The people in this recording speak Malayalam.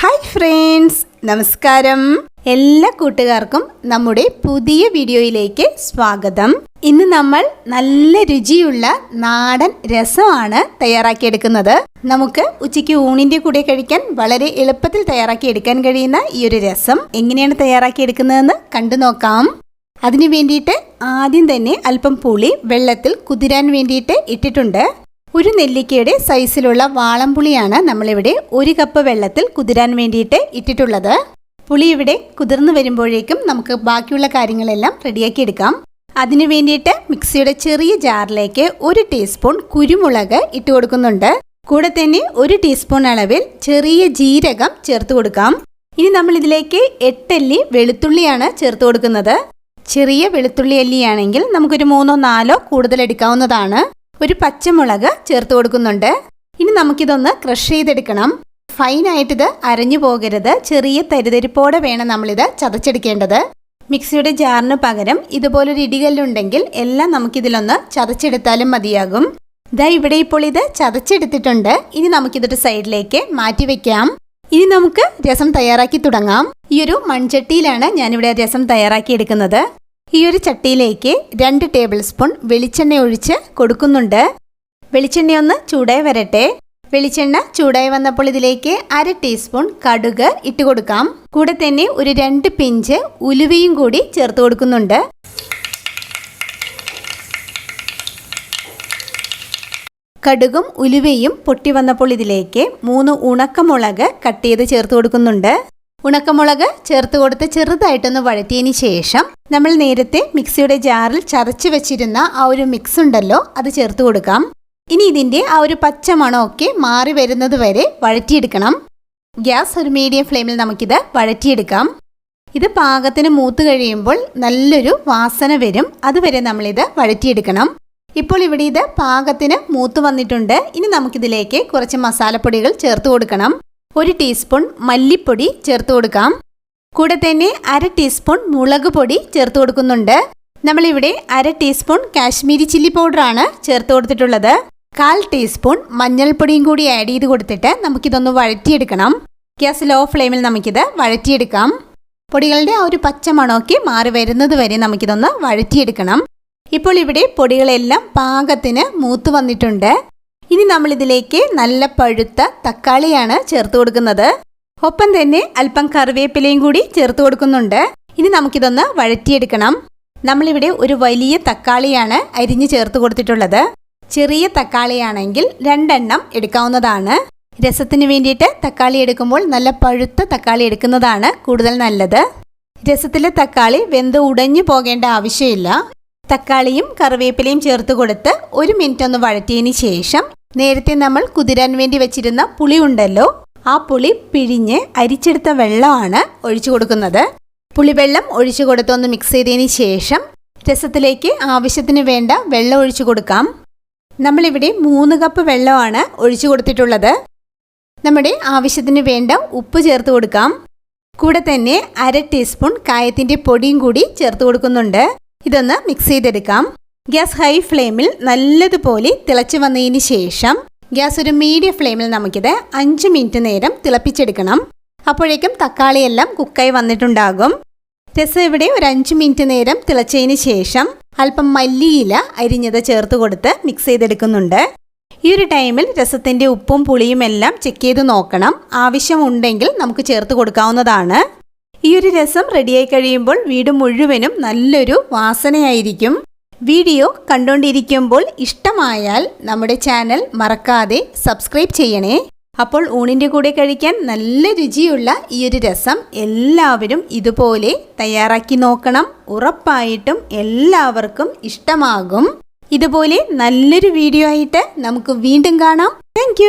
ഹായ് ഫ്രണ്ട്സ് നമസ്കാരം. എല്ലാ കൂട്ടുകാർക്കും നമ്മുടെ പുതിയ വീഡിയോയിലേക്ക് സ്വാഗതം. ഇന്ന് നമ്മൾ നല്ല രുചിയുള്ള നാടൻ രസമാണ് തയ്യാറാക്കിയെടുക്കുന്നത്. നമുക്ക് ഉച്ചയ്ക്ക് ഊണിന്റെ കൂടെ കഴിക്കാൻ വളരെ എളുപ്പത്തിൽ തയ്യാറാക്കിയെടുക്കാൻ കഴിയുന്ന ഈ ഒരു രസം എങ്ങനെയാണ് തയ്യാറാക്കിയെടുക്കുന്നതെന്ന് കണ്ടു നോക്കാം. അതിനു വേണ്ടിയിട്ട് ആദ്യം തന്നെ അല്പം പുളി വെള്ളത്തിൽ കുതിരാൻ വേണ്ടിയിട്ട് ഇട്ടിട്ടുണ്ട്. ഒരു നെല്ലിക്കയുടെ സൈസിലുള്ള വാളംപുളിയാണ് നമ്മളിവിടെ ഒരു കപ്പ് വെള്ളത്തിൽ കുതിരാൻ വേണ്ടിയിട്ട് ഇട്ടിട്ടുള്ളത്. പുളി ഇവിടെ കുതിർന്നു വരുമ്പോഴേക്കും നമുക്ക് ബാക്കിയുള്ള കാര്യങ്ങളെല്ലാം റെഡിയാക്കി എടുക്കാം. അതിനു വേണ്ടിയിട്ട് മിക്സിയുടെ ചെറിയ ജാറിലേക്ക് ഒരു ടീസ്പൂൺ കുരുമുളക് ഇട്ട് കൊടുക്കുന്നുണ്ട്. കൂടെ തന്നെ ഒരു ടീസ്പൂൺ അളവിൽ ചെറിയ ജീരകം ചേർത്ത് കൊടുക്കാം. ഇനി നമ്മൾ ഇതിലേക്ക് എട്ടല്ലി വെളുത്തുള്ളിയാണ് ചേർത്ത് കൊടുക്കുന്നത്. ചെറിയ വെളുത്തുള്ളി അല്ലിയാണെങ്കിൽ നമുക്കൊരു മൂന്നോ നാലോ കൂടുതൽ എടുക്കാവുന്നതാണ്. ഒരു പച്ചമുളക് ചേർത്ത് കൊടുക്കുന്നുണ്ട്. ഇനി നമുക്കിതൊന്ന് ക്രഷ് ചെയ്തെടുക്കണം. ഫൈനായിട്ട് ഇത് അരഞ്ഞു പോകരുത്. ചെറിയ തരിതരിപ്പോടെ വേണം നമ്മളിത് ചതച്ചെടുക്കേണ്ടത്. മിക്സിയുടെ ജാറിന് പകരം ഇതുപോലൊരു ഇടികല്ലുണ്ടെങ്കിൽ എല്ലാം നമുക്കിതിലൊന്ന് ചതച്ചെടുത്താലും മതിയാകും. ഇതാ ഇവിടെ ഇപ്പോൾ ഇത് ചതച്ചെടുത്തിട്ടുണ്ട്. ഇനി നമുക്കിതൊരു സൈഡിലേക്ക് മാറ്റി വെക്കാം. ഇനി നമുക്ക് രസം തയ്യാറാക്കി തുടങ്ങാം. ഈ ഒരു മൺചട്ടിയിലാണ് ഞാനിവിടെ രസം തയ്യാറാക്കി എടുക്കുന്നത് ഈ ഒരു ചട്ടിയിലേക്ക് രണ്ട് ടേബിൾ സ്പൂൺ വെളിച്ചെണ്ണ ഒഴിച്ച് കൊടുക്കുന്നുണ്ട്. വെളിച്ചെണ്ണ ഒന്ന് ചൂടായി വരട്ടെ. വെളിച്ചെണ്ണ ചൂടായി വന്നപ്പോൾ ഇതിലേക്ക് അര ടീസ്പൂൺ കടുക് ഇട്ട് കൊടുക്കാം. കൂടെ തന്നെ ഒരു രണ്ട് പിഞ്ച് ഉലുവയും കൂടി ചേർത്ത് കൊടുക്കുന്നുണ്ട്. കടുകും ഉലുവയും പൊട്ടി വന്നപ്പോൾ ഇതിലേക്ക് മൂന്ന് ഉണക്കമുളക് കട്ട് ചെയ്ത് ചേർത്ത് കൊടുക്കുന്നുണ്ട്. ഉണക്കമുളക് ചേർത്ത് കൊടുത്ത് ചെറുതായിട്ടൊന്ന് വഴറ്റിയതിന് ശേഷം നമ്മൾ നേരത്തെ മിക്സിയുടെ ജാറിൽ ചതച്ച് വെച്ചിരുന്ന ആ ഒരു മിക്സ് ഉണ്ടല്ലോ അത് ചേർത്ത് കൊടുക്കാം. ഇനി ഇതിന്റെ ആ ഒരു പച്ച മണമൊക്കെ മാറി വരുന്നത് വരെ വഴറ്റിയെടുക്കണം. ഗ്യാസ് ഒരു മീഡിയം ഫ്ലെയിമിൽ നമുക്കിത് വഴറ്റിയെടുക്കാം. ഇത് പാകത്തിന് മൂത്ത് കഴിയുമ്പോൾ നല്ലൊരു വാസന വരും. അതുവരെ നമ്മളിത് വഴറ്റിയെടുക്കണം. ഇപ്പോൾ ഇവിടെ ഇത് പാകത്തിന് മൂത്ത് വന്നിട്ടുണ്ട്. ഇനി നമുക്കിതിലേക്ക് കുറച്ച് മസാലപ്പൊടികൾ ചേർത്ത് കൊടുക്കണം. ഒരു ടീസ്പൂൺ മല്ലിപ്പൊടി ചേർത്ത് കൊടുക്കാം. കൂടെ തന്നെ അര ടീസ്പൂൺ മുളക് പൊടി ചേർത്ത് കൊടുക്കുന്നുണ്ട്. നമ്മളിവിടെ അര ടീസ്പൂൺ കാശ്മീരി ചില്ലി പൗഡറാണ് ചേർത്ത് കൊടുത്തിട്ടുള്ളത്. കാൽ ടീസ്പൂൺ മഞ്ഞൾപ്പൊടിയും കൂടി ആഡ് ചെയ്ത് കൊടുത്തിട്ട് നമുക്കിതൊന്ന് വഴറ്റിയെടുക്കണം. ഗ്യാസ് ലോ ഫ്ലെയിമിൽ നമുക്കിത് വഴറ്റിയെടുക്കാം. പൊടികളുടെ ആ ഒരു പച്ച മണമൊക്കെ മാറി വരുന്നത് വരെ നമുക്കിതൊന്ന് വഴറ്റിയെടുക്കണം. ഇപ്പോൾ ഇവിടെ പൊടികളെല്ലാം പാകത്തിന് മൂത്ത് വന്നിട്ടുണ്ട്. ഇനി നമ്മൾ ഇതിലേക്ക് നല്ല പഴുത്ത തക്കാളിയാണ് ചേർത്ത് കൊടുക്കുന്നത്. ഒപ്പം തന്നെ അല്പം കറിവേപ്പിലയും കൂടി ചേർത്ത് കൊടുക്കുന്നുണ്ട്. ഇനി നമുക്കിതൊന്ന് വഴറ്റിയെടുക്കണം. നമ്മളിവിടെ ഒരു വലിയ തക്കാളിയാണ് അരിഞ്ഞ് ചേർത്ത് കൊടുത്തിട്ടുള്ളത്. ചെറിയ തക്കാളിയാണെങ്കിൽ രണ്ടെണ്ണം എടുക്കാവുന്നതാണ്. രസത്തിന് വേണ്ടിയിട്ട് തക്കാളി എടുക്കുമ്പോൾ നല്ല പഴുത്ത തക്കാളി എടുക്കുന്നതാണ് കൂടുതൽ നല്ലത്. രസത്തിലെ തക്കാളി വെന്ത് ഉടഞ്ഞു പോകേണ്ട ആവശ്യമില്ല. തക്കാളിയും കറിവേപ്പിലയും ചേർത്ത് കൊടുത്ത് ഒരു മിനിറ്റ് ഒന്ന് വഴറ്റിയതിന് ശേഷം നേരത്തെ നമ്മൾ കുതിരാൻ വേണ്ടി വെച്ചിരുന്ന പുളി ഉണ്ടല്ലോ ആ പുളി പിഴിഞ്ഞ് അരിച്ചെടുത്ത വെള്ളമാണ് ഒഴിച്ചു കൊടുക്കുന്നത്. പുളിവെള്ളം ഒഴിച്ചു കൊടുത്തൊന്ന് മിക്സ് ചെയ്തതിന് ശേഷം രസത്തിലേക്ക് ആവശ്യത്തിന് വേണ്ട വെള്ളം ഒഴിച്ചു കൊടുക്കാം. നമ്മളിവിടെ മൂന്ന് കപ്പ് വെള്ളമാണ് ഒഴിച്ചു കൊടുത്തിട്ടുള്ളത്. നമ്മുടെ ആവശ്യത്തിന് വേണ്ട ഉപ്പ് ചേർത്ത് കൊടുക്കാം. കൂടെ തന്നെ അര ടീസ്പൂൺ കായത്തിന്റെ പൊടിയും കൂടി ചേർത്ത് കൊടുക്കുന്നുണ്ട്. ഇതൊന്ന് മിക്സ് ചെയ്തെടുക്കാം. ഗ്യാസ് ഹൈ ഫ്ലെയിമിൽ നല്ലതുപോലെ തിളച്ചു വന്നതിന് ശേഷം ഗ്യാസ് ഒരു മീഡിയം ഫ്ലെയിമിൽ നമുക്കിത് അഞ്ച് മിനിറ്റ് നേരം തിളപ്പിച്ചെടുക്കണം. അപ്പോഴേക്കും തക്കാളിയെല്ലാം കുക്കായി വന്നിട്ടുണ്ടാകും. രസം ഇവിടെ ഒരു അഞ്ച് മിനിറ്റ് നേരം തിളച്ചതിന് ശേഷം അല്പം മല്ലിയില അരിഞ്ഞത് ചേർത്ത് കൊടുത്ത് മിക്സ് ചെയ്തെടുക്കുന്നുണ്ട്. ഈ ഒരു ടൈമിൽ രസത്തിന്റെ ഉപ്പും പുളിയും എല്ലാം ചെക്ക് ചെയ്ത് നോക്കണം. ആവശ്യമുണ്ടെങ്കിൽ നമുക്ക് ചേർത്ത് കൊടുക്കാവുന്നതാണ്. ഈ ഒരു രസം റെഡിയായി കഴിയുമ്പോൾ വീട് മുഴുവനും നല്ലൊരു വാസനയായിരിക്കും. വീഡിയോ കണ്ടുകൊണ്ടിരിക്കുമ്പോൾ ഇഷ്ടമായാൽ നമ്മുടെ ചാനൽ മറക്കാതെ സബ്സ്ക്രൈബ് ചെയ്യണേ. അപ്പോൾ ഊണിന്റെ കൂടെ കഴിക്കാൻ നല്ല രുചിയുള്ള ഈ ഒരു രസം എല്ലാവരും ഇതുപോലെ തയ്യാറാക്കി നോക്കണം. ഉറപ്പായിട്ടും എല്ലാവർക്കും ഇഷ്ടമാകും. ഇതുപോലെ നല്ലൊരു വീഡിയോ ആയിട്ട് നമുക്ക് വീണ്ടും കാണാം. താങ്ക്